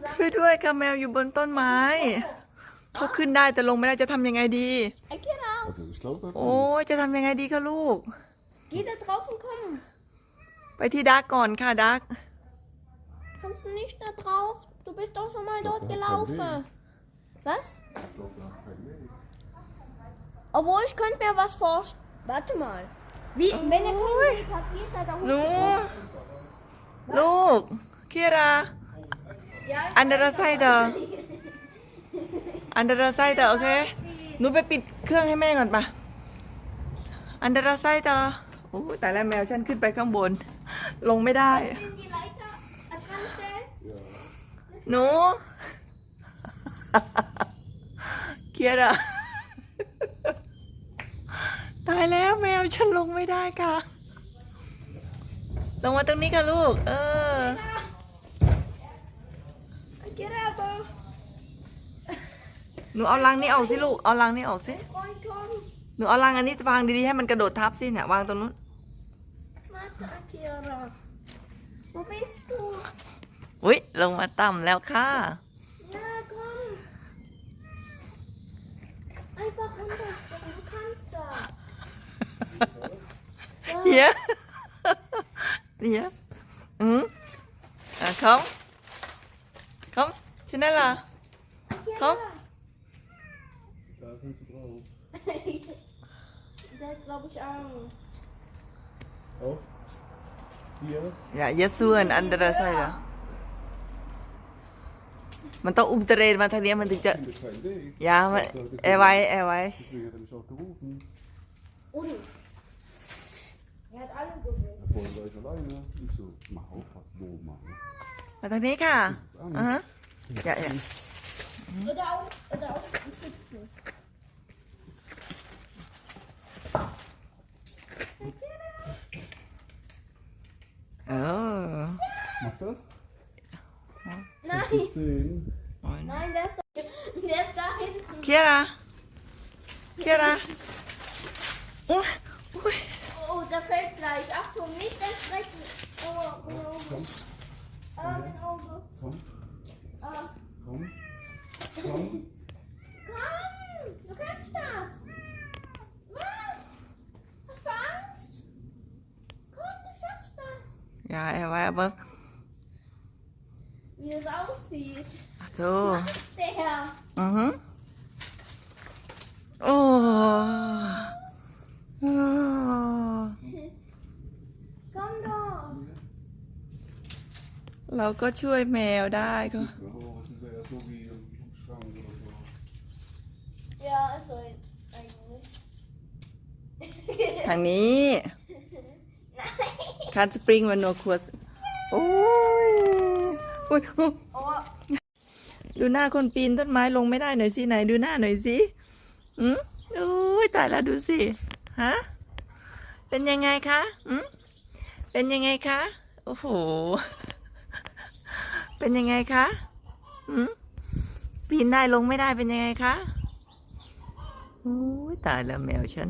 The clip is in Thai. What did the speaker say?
zusammen. ช่วยด้วยค่ะแมวอยู่บนต้นไม้เขาขึ้นได้แต่ลงไม่ได้จะทำยังไงดี Ey, geh da. Also ich glaube, da โอ้ยจะทำยังไงดีคะลูก Geh da drauf und komm. ไปที่ดักก่อนค่ะดัก Kannst du nicht da drauf? Du bist doch schon mal dort da kein gelaufen. Was? ich glaube, da hat kein Weg. Obwohl, ich könnte mir was vorstellen. Warte mal. Wie, wenn er keinen Weg hat, geht er da หนู hoch. ลูก เคียรา Ja, อันเดอร์ไซเดอร์อันเดอร์ไซเดอร์โอเค หนูไปปิดเครื่องให้แม่ก่อนปะอันเดอร์ไซเดอร์โอ้ยแต่แล้วแมวฉันขึ้นไปข้างบน ลงไม่ได้ in die Leiter dran stellen. Ja. หนูเคียราตายแล้วแมวฉันลงไม่ได้ค่ะ ลงมาตรงนี้ค่ะลูก เออ Geh da aber. หนูเอาลังนี้ออกสิลูก เอาลังนี้ออกสิ Freund, komm. หนูเอาลังอันนี้วางดีๆให้มันกระโดดทับสิเนี่ยวางตรงนู้น Warte, Akira. Wo bist du? อุ้ยลงมาต่ำแล้วค่ะ Ja, komm. Einfach runterspringen. Du kannst das. เฮียเฮียอืมอะเขา เขาชินได้ละ Akira. Komm. Da kannst du drauf. Der hat, glaube ich, Angst. Auf. Psst. Hier. อย่าเยอะส่วนอันเดอร์ไซด์อะมันต้องอุ้มเตรนมาทางเนี้ยมันถึงจะ Finde keinen Weg. อย่ามันแอร์ไว้แอร์ไว้ Deswegen hat er mich auch gerufen. Und? Er hat alle gerufen. Vorhin war ich alleine. Ich so, mach auf, wo mal. มาทางนี้ค่ะอ่า Ja, ja. Oder auch, oder auch Schützen. Oh. Ah. Machst du das? Nein. Nein, der ist da, der ist da hinten. Kira. Kira. Oh, ui. oh, da fällt gleich. Achtung, nicht erschrecken. Oh, oh, oh. Ah, mein Auge. Komm. komm. Komm. Komm, du kannst das. Was? Hast du Angst? Komm, du schaffst das. อย่าแอร์ไว้เอาเบิ้ง Wie es aussieht. อ่ะโธ Der. อือฮึโอ้โอ้ Komm doch. เราก็ช่วยแมวได้ก็ Ja, aber es ist ja so wie im Schrank oder so. Ja, also eigentlich. ทางนี้ คันสปริงวันโนครัวสโอ้ยอุ้ยอุ๊ย Oh, ดูหน้าคนปีนต้นไม้ลงไม่ได้หน่อยสิไหนดูหน้าหน่อยสิอืมอุ้ยตายแล้วดูสิ ฮะ เป็นยังไงคะอืมเป็นยังไงคะ โอ้โห เป็นยังไงคะอืมปี นได้ลงไม่ได้เป็นยังไงคะอุ้ยตายแล้วแมวฉัน